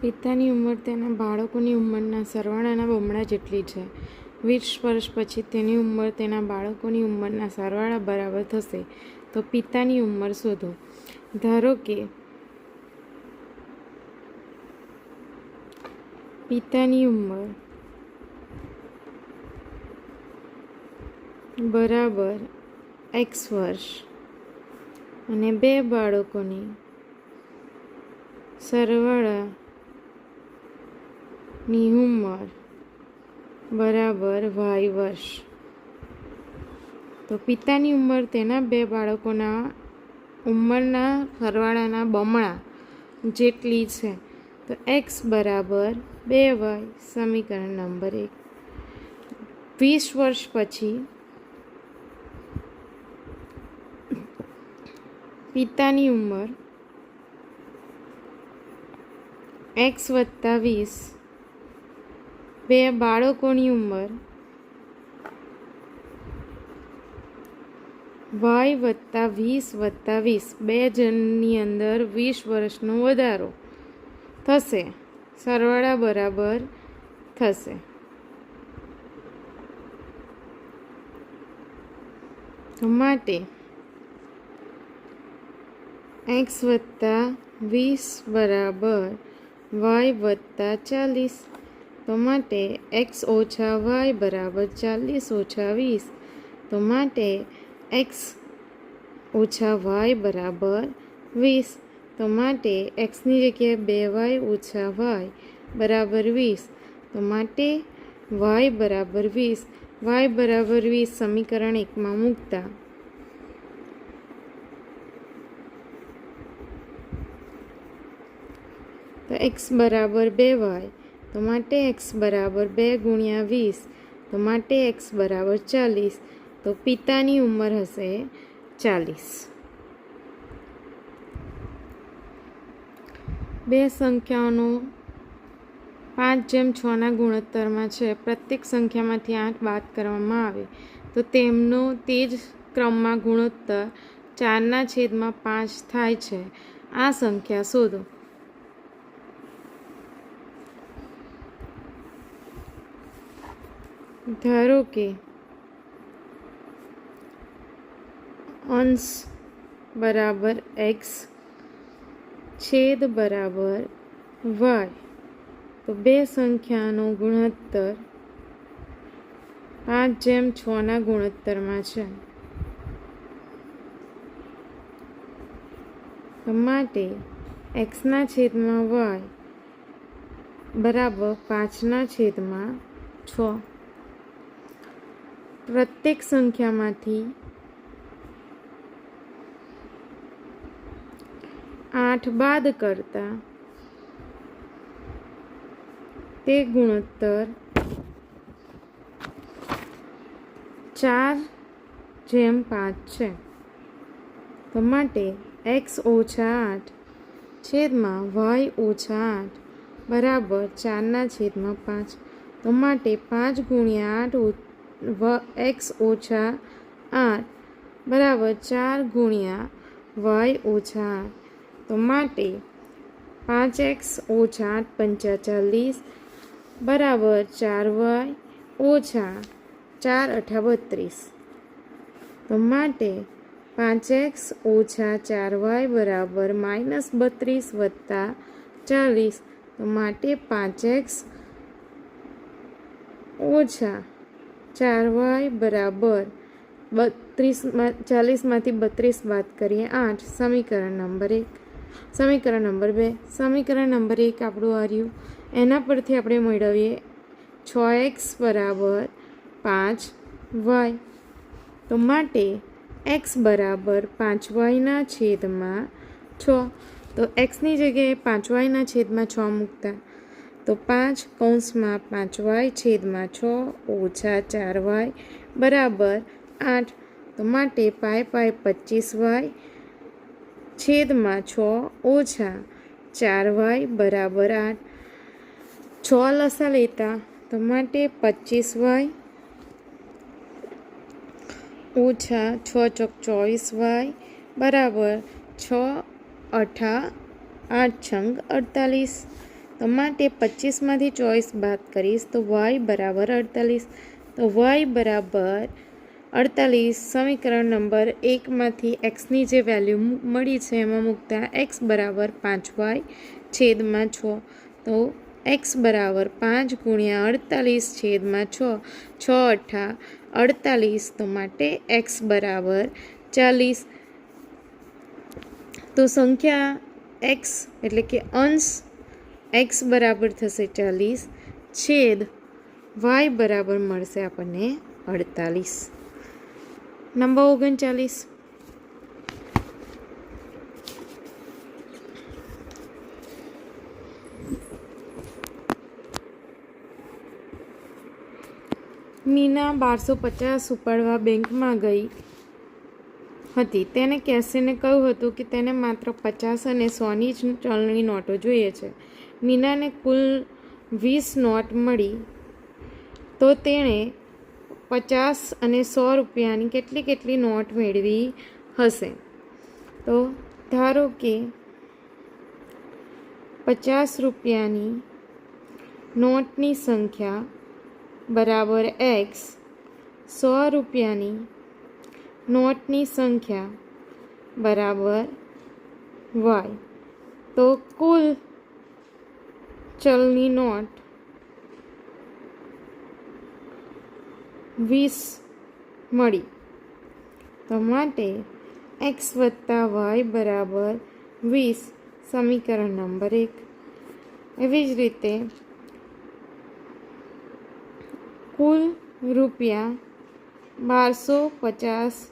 પિતાની ઉંમર તેના બાળકોની ઉંમરના સરવાળાના બમણા જેટલી છે. વીસ વર્ષ પછી તેની ઉંમર તેના બાળકોની ઉંમરના સરવાળા બરાબર થશે. તો પિતાની ઉંમર શોધો. ધારો કે પિતાની ઉંમર બરાબર એક્સ વર્ષ અને બે બાળકોની સરવાળાની ઉંમર બરાબર વાય વર્ષ. તો પિતાની ઉંમર તેના બે બાળકોના ઉંમરના સરવાળાના બમણા જેટલી છે. તો એક્સ બરાબર બે વાય સમીકરણ નંબર એક. વીસ વર્ષ પછી પિતાની ઉંમર એક્સ વત્તા વીસ. બે બાળકોની ઉંમર. વાય વત્તા વીસ વત્તા વીસ. બે જણની અંદર વીસ વર્ષનો વધારો થશે. સરવાળા બરાબર થશે. માટે એક્સ વત્તા વીસ બરાબર, વાય વત્તા ચાલીસ તો માટે એક્સ ઓછા વાય બરાબર ચાલીસ ઓછા વીસ. તો માટે એક્સ ઓછા વાય બરાબર વીસ. તો માટે એક્સની જગ્યાએ બે વાય ઓછા વાય બરાબર વીસ. તો માટે વાય બરાબર વીસ. વાય બરાબર વીસ સમીકરણ એકમાં મૂકતા. તો એક્સ બરાબર બે વાય તો માટે એક્સ બરાબર બે ગુણ્યા વીસ. તો માટે એક્સ બરાબર ચાલીસ. તો પિતાની ઉંમર હશે ચાલીસ. બે સંખ્યાઓનો પાંચ જેમ છના ગુણોત્તરમાં છે, પ્રત્યેક સંખ્યામાંથી આઠ બાદ કરવામાં આવે. તો તેમનો તે જ ક્રમમાં ગુણોત્તર ચારના છેદમાં પાંચ થાય છે. આ સંખ્યા શોધો. ધારો કે અંશ બરાબર એક્સ છેદ બરાબર વાય તો બે સંખ્યાનો ગુણોત્તર પાંચ જેમ છના ગુણોત્તરમાં છે. માટે એક્સના છેદમાં વાય બરાબર પાંચના છેદમાં છ. પ્રત્યેક સંખ્યામાંથી આઠ બાદ કરતા તે ગુણોત્તર ચાર જેમ પાંચ છે તો માટે એક્સ ઓછા આઠ છેદમાં વાય ઓછા આઠ બરાબર ચારના છેદમાં પાંચ તો માટે પાંચ ગુણ્યા આઠ વ એક્સ ઓછા આઠ, બરાબર ચાર ગુણ્યા વાય ઓછા આર તો માટે પાંચ એક્સ ઓછા આઠ પંચા ચાલીસ, બરાબર ચાર વાય ઓછા ચાર અઠા બત્રીસ. તો માટે પાંચ એક્સ ઓછા ચાર વાય બરાબર માઇનસ બત્રીસ વત્તા ચાલીસ. તો માટે પાંચ એક્સ ઓછા ચાર વાય બરાબર બત્રીસમાં ચાલીસમાંથી બત્રીસ બાદ કરીએ આઠ, સમીકરણ નંબર એક. સમીકરણ નંબર બે. સમીકરણ નંબર એક આપણું હાર્યું એના પરથી આપણે મેળવીએ છ એક્સ બરાબર પાંચ વાય. તો માટે એક્સ બરાબર પાંચ વાયના છેદમાં છ. તો એક્સની જગ્યાએ પાંચ વાયના છેદમાં છ મૂકતા. તો પાંચ કૌંસમાં પાંચ વાય છેદમાં છ ઓછા ચાર વાય બરાબર આઠ. તો માટે પાય પાય પચીસ વાય છેદમાં છ ઓછા ચાર વાય બરાબર આઠ. છ લસા લેતા. તો માટે પચીસ વાય ઓછા છ ચોક ચોવીસ વાય બરાબર છ અઠા આઠ છંગ અડતાલીસ. તો માટે પચીસમાંથી ચોઈસ બાદ કરીશ, તો વાય બરાબર અડતાલીસ. તો વાય બરાબર અડતાલીસ સમીકરણ નંબર એકમાંથી એક્સની જે વેલ્યુ મળી છે, એમાં મૂકતા એક્સ બરાબર પાંચ વાય છેદમાં છ. તો એક્સ બરાબર પાંચ ગુણ્યા અડતાલીસ છેદમાં છ છ અઠા અડતાલીસ, તો માટે એક્સ બરાબર ચાલીસ. તો સંખ્યા એક્સ એટલે કે અંશ એક્સ બરાબર થશે ચાલીસ, છેદ વાય બરાબર મળશે આપણને અડતાલીસ. નંબર ઓગણચાલીસ. મીના બારસો પચાસ ઉપાડવા બેંકમાં ગઈ હતી. તેને કેસીને કહ્યું હતું કે તેને માત્ર પચાસ અને સોની જ ચલણી નોટો જોઈએ છે. મીનાને કુલ વીસ નોટ મળી. તો તેણે પચાસ અને સો રૂપિયાની કેટલી કેટલી નોટ મેળવી હશે? તો ધારો કે પચાસ રૂપિયાની નોટની સંખ્યા બરાબર એક્સ, સો રૂપિયાની નોટની સંખ્યા બરાબર વાય. તો કુલ ચલની નોટ વીસ મળી. તો માટે એક્સ વત્તા વાય બરાબર વીસ સમીકરણ નંબર એક. એવી જ રીતે કુલ રૂપિયા બારસો પચાસ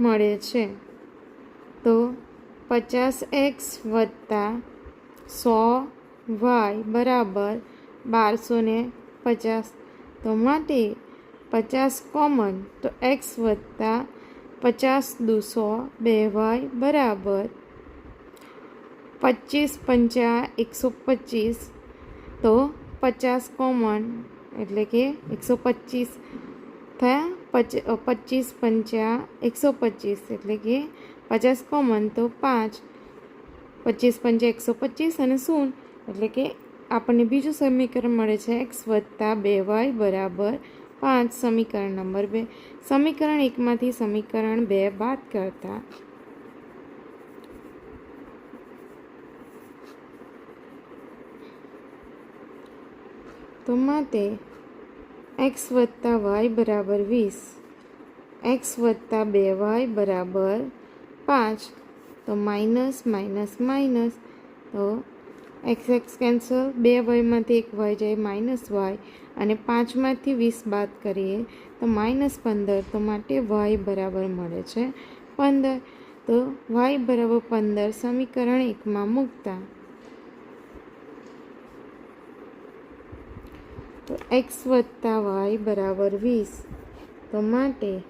મળે છે. તો પચાસ એક્સ વત્તા સો વાય બરાબર બારસો ને પચાસ તો માટે પચાસ કોમન તો એક્સ વત્તા પચાસ દુસો બે વાય બરાબર પચીસ પંચા એકસો પચીસ તો પચાસ કોમન એટલે કે એકસો પચીસ થયા પચ પચીસ પંચા એકસો પચીસ એટલે કે પચાસ કોમન તો પાંચ, પચીસ પંચા એકસો પચીસ અને શૂન. એટલે કે આપણને બીજું સમીકરણ મળે છે એક્સ વત્તા બે વાય બરાબર પાંચ, સમીકરણ નંબર બે. સમીકરણ એકમાંથી સમીકરણ બે બાદ કરતા તો માટે એક્સ વત્તા વાય બરાબર વીસ, એક્સ વત્તા બે વાય બરાબર પાંચ. તો માઇનસ માઇનસ માઇનસ. તો એક્સ એક્સ કેન્સલ બે વાયમાંથી એક વાય જાય, માઇનસ વાય. અને પાંચમાંથી વીસ બાદ કરીએ તો માઇનસ પંદર, તો માટે વાય બરાબર મળે છે પંદર. તો વાય બરાબર પંદર સમીકરણ એકમાં મૂકતા. તો એક્સ વત્તા વાય બરાબર વીસ. તો માટે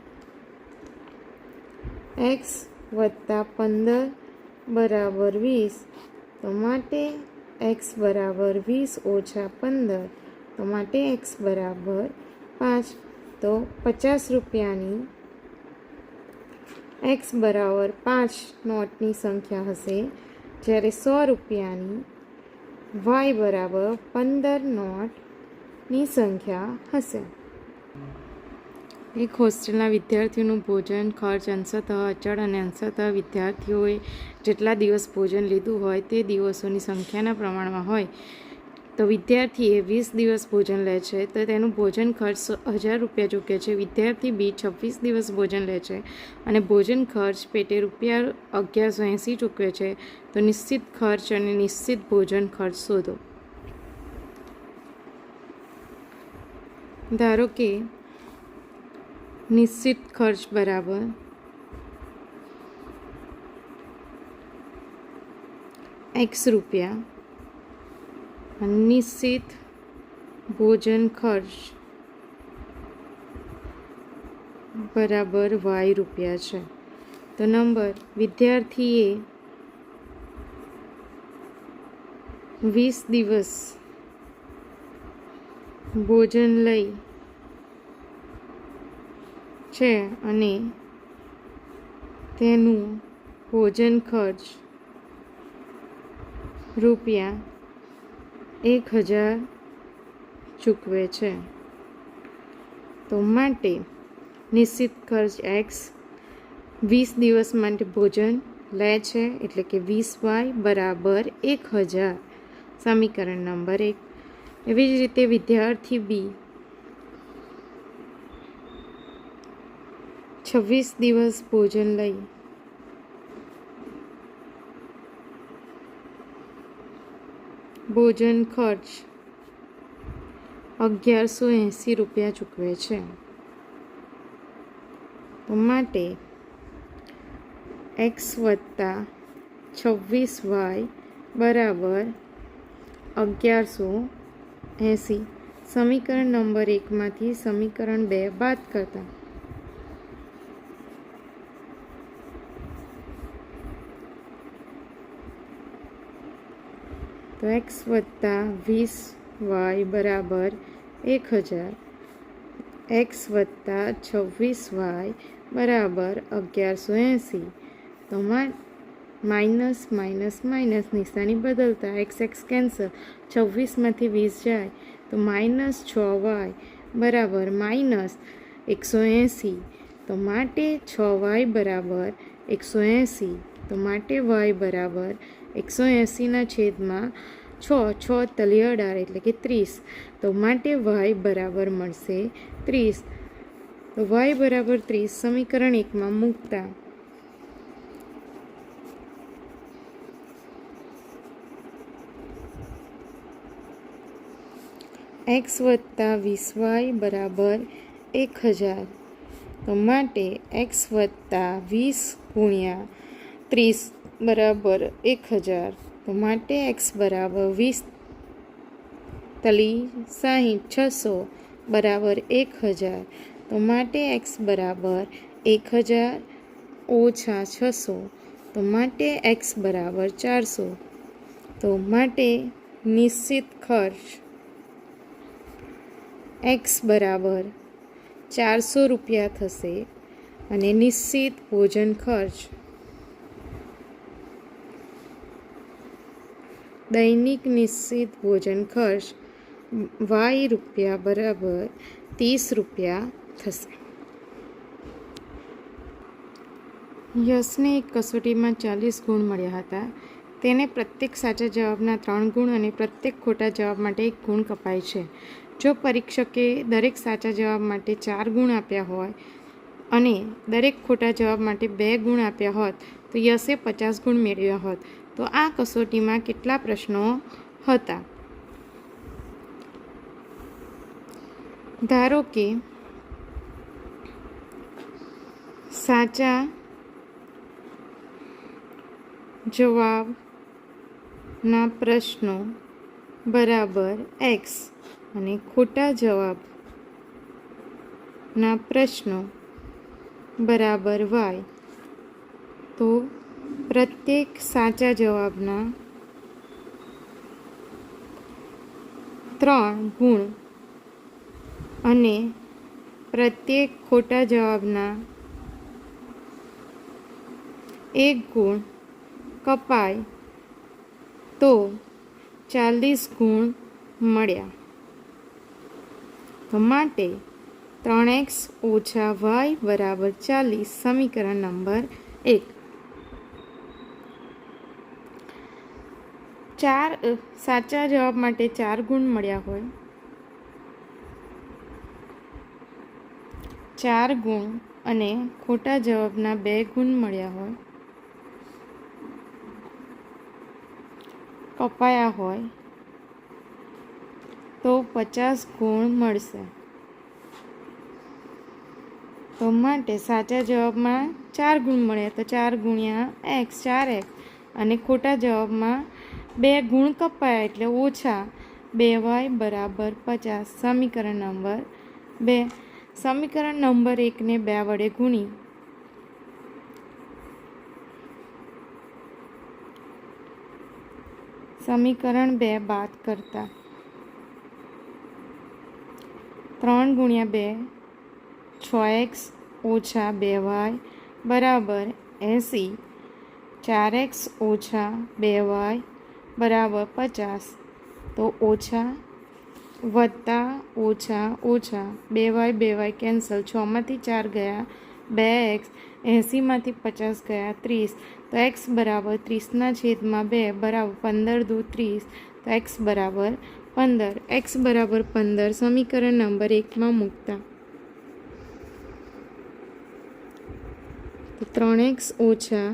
એક્સ વત્તા પંદર બરાબર વીસ. તો માટે એક્સ બરાબર વીસ ઓછા પંદર. તો માટે એક્સ બરાબર પાંચ. તો પચાસ રૂપિયાની એક્સ બરાબર પાંચ નોટની સંખ્યા હશે. જ્યારે સો રૂપિયાની વાય બરાબર પંદર નોટની સંખ્યા હશે. એક હોસ્ટેલના વિદ્યાર્થીઓનું ભોજન, ખર્ચ અંશતઃ અચળ અને અંશતઃ વિદ્યાર્થીઓએ જેટલા દિવસ ભોજન લીધું હોય તે દિવસોની સંખ્યાના પ્રમાણમાં હોય. તો વિદ્યાર્થીએ વીસ દિવસ ભોજન લે છે, તો તેનું ભોજન ખર્ચ હજાર રૂપિયા ચૂકે છે. વિદ્યાર્થી બી છવ્વીસ દિવસ ભોજન લે છે અને ભોજન ખર્ચ પેટે રૂપિયા અગિયારસો એંસી ચૂકવે છે. તો નિશ્ચિત ખર્ચ અને નિશ્ચિત ભોજન ખર્ચ શોધો. ધારો કે નિશ્ચિત ખર્ચ બરાબર. એક્સ રૂપિયા. નિશ્ચિત ભોજન ખર્ચ બરાબર વાય રૂપિયા છે. તો નંબર, વિદ્યાર્થીએ વીસ દિવસ ભોજન લઈ છે અને તેનું ભોજન ખર્ચ રૂપિયા એક હજાર ચૂકવે છે. તો માટે નિશ્ચિત ખર્ચ એક્સ વીસ દિવસ માટે ભોજન લે છે એટલે કે વીસ વાય બરાબર એક હજાર. સમીકરણ નંબર એક. એવી જ રીતે વિદ્યાર્થી બી છવ્વીસ દિવસ ભોજન લઈ. ભોજન ખર્ચ અગિયારસો એંસી રૂપિયા ચૂકવે છે. માટે એક્સ વત્તા છવ્વીસ વાય બરાબર અગિયારસો એંસી. સમીકરણ નંબર એકમાંથી સમીકરણ બે બાદ કરતા. તો એક્સ વત્તા વીસ વાય બરાબર એક હજાર એક્સ વત્તા છવ્વીસ વાય બરાબર અગિયારસો એંસી તો માઇનસ માઇનસ માઇનસ નિશાની બદલતા એક્સ એક્સ કેન્સલ છવ્વીસમાંથી વીસ જાય તો માઇનસ છ વાય બરાબર માઇનસ એકસો એંસી તો માટે છ વાય બરાબર એકસો એંસી તો માટે વાય બરાબર એકસો એંસીના છેદમાં છ છ તલિયડાર એટલે કે ત્રીસ. તો માટે વાય બરાબર મળશે ત્રીસ. તો વાય બરાબર ત્રીસ સમીકરણ એકમાં મૂકતા. એક્સ વત્તા વીસ વાય બરાબર એક હજાર. તો માટે એક્સ વત્તા વીસ ગુણ્યા ત્રીસ. બરાબર એક હજાર. તો માટે એક્સ બરાબર વીસ તલી સાહીઠ છસો બરાબર એક હજાર. તો માટે એક્સ બરાબર એક હજાર ઓછા છસો. તો માટે એક્સ બરાબર ચારસો. તો માટે નિશ્ચિત ખર્ચ એક્સ બરાબર ચારસો રૂપિયા થશે અને નિશ્ચિત ભોજન ખર્ચ દૈનિક નિશ્ચિત ભોજન ખર્ચ વાય રૂપિયા બરાબર ત્રીસ રૂપિયા થશે. યશને એક કસોટીમાં ચાલીસ ગુણ મળ્યા હતા. તેને પ્રત્યેક સાચા જવાબના ત્રણ ગુણ અને પ્રત્યેક ખોટા જવાબ માટે એક ગુણ કપાય છે. જો પરીક્ષકે દરેક સાચા જવાબ માટે ચાર ગુણ આપ્યા હોય અને દરેક ખોટા જવાબ માટે બે ગુણ આપ્યા હોત, તો યશે પચાસ ગુણ મેળવ્યા હોત. તો આ કસોટીમાં કેટલા પ્રશ્નો હતા? ધારો કે સાચા જવાબના પ્રશ્નો બરાબર એક્સ અને ખોટા જવાબના પ્રશ્નો બરાબર વાય તો પ્રત્યેક સાચા જવાબના ત્રણ ગુણ અને પ્રત્યેક ખોટા જવાબના એક ગુણ કપાય તો ચાલીસ ગુણ મળ્યા. તો માટે ત્રણ એક્સ ઓછા વાય બરાબર ચાલીસ સમીકરણ નંબર એક. ચાર સાચા જવાબ માટે ચાર ગુણ મળ્યા હોય. ચાર ગુણ અને ખોટા જવાબના બે ગુણ મળ્યા હોય. કપાયા હોય તો પચાસ ગુણ મળશે. તો માટે સાચા જવાબમાં ચાર ગુણ મળ્યા તો ચાર ગુણ્યા એક્સ, ચાર એક્સ અને ખોટા જવાબમાં બે ગુણ કપાયા એટલે ઓછા. બે વાય બરાબર પચાસ. સમીકરણ નંબર બે. સમીકરણ નંબર એકને બે વડે ગુણી. સમીકરણ બે બાદ કરતા. ત્રણ ગુણ્યા બે. છ એક્સ ઓછા બે વાય બરાબર એંસી. ચાર એક્સ ઓછા બે વાય બરાબર પચાસ તો ઓછા વત્તા ઓછા ઓછા બે વાય બે વાય કેન્સલ છમાંથી ચાર ગયા બે એક્સ એંસીમાંથી પચાસ ગયા ત્રીસ તો એક્સ બરાબર ત્રીસના છેદમાં બે બરાબર પંદર દુ ત્રીસ તો એક્સ બરાબર પંદર એક્સ બરાબર પંદર સમીકરણ નંબર એકમાં મૂકતા તો ત્રણ એક્સ ઓછા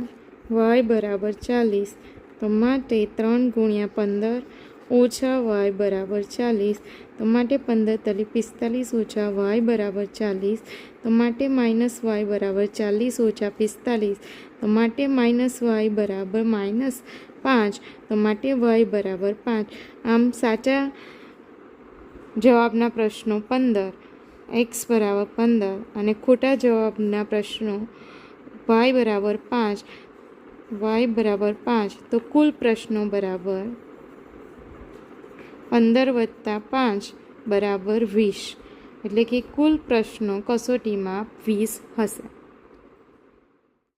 વાય બરાબર ચાલીસ તો માટે ત્રણ ગુણ્યા પંદર ઓછા વાય બરાબર ચાલીસ. તો માટે પંદર તલી પિસ્તાલીસ ઓછા વાય બરાબર ચાલીસ. તો માટે માઇનસ વાય બરાબર ચાલીસ ઓછા પિસ્તાલીસ. તો માટે માઇનસ વાય બરાબર માઇનસ પાંચ. તો માટે વાય બરાબર પાંચ. આમ સાચા જવાબના પ્રશ્નો પંદર, એક્સ બરાબર પંદર અને ખોટા જવાબના પ્રશ્નો વાય બરાબર પાંચ. વાય બરાબર પાંચ. તો કુલ પ્રશ્નો બરાબર પંદર વત્તા પાંચ બરાબર વીસ. એટલે કે કુલ પ્રશ્નો કસોટીમાં વીસ હશે.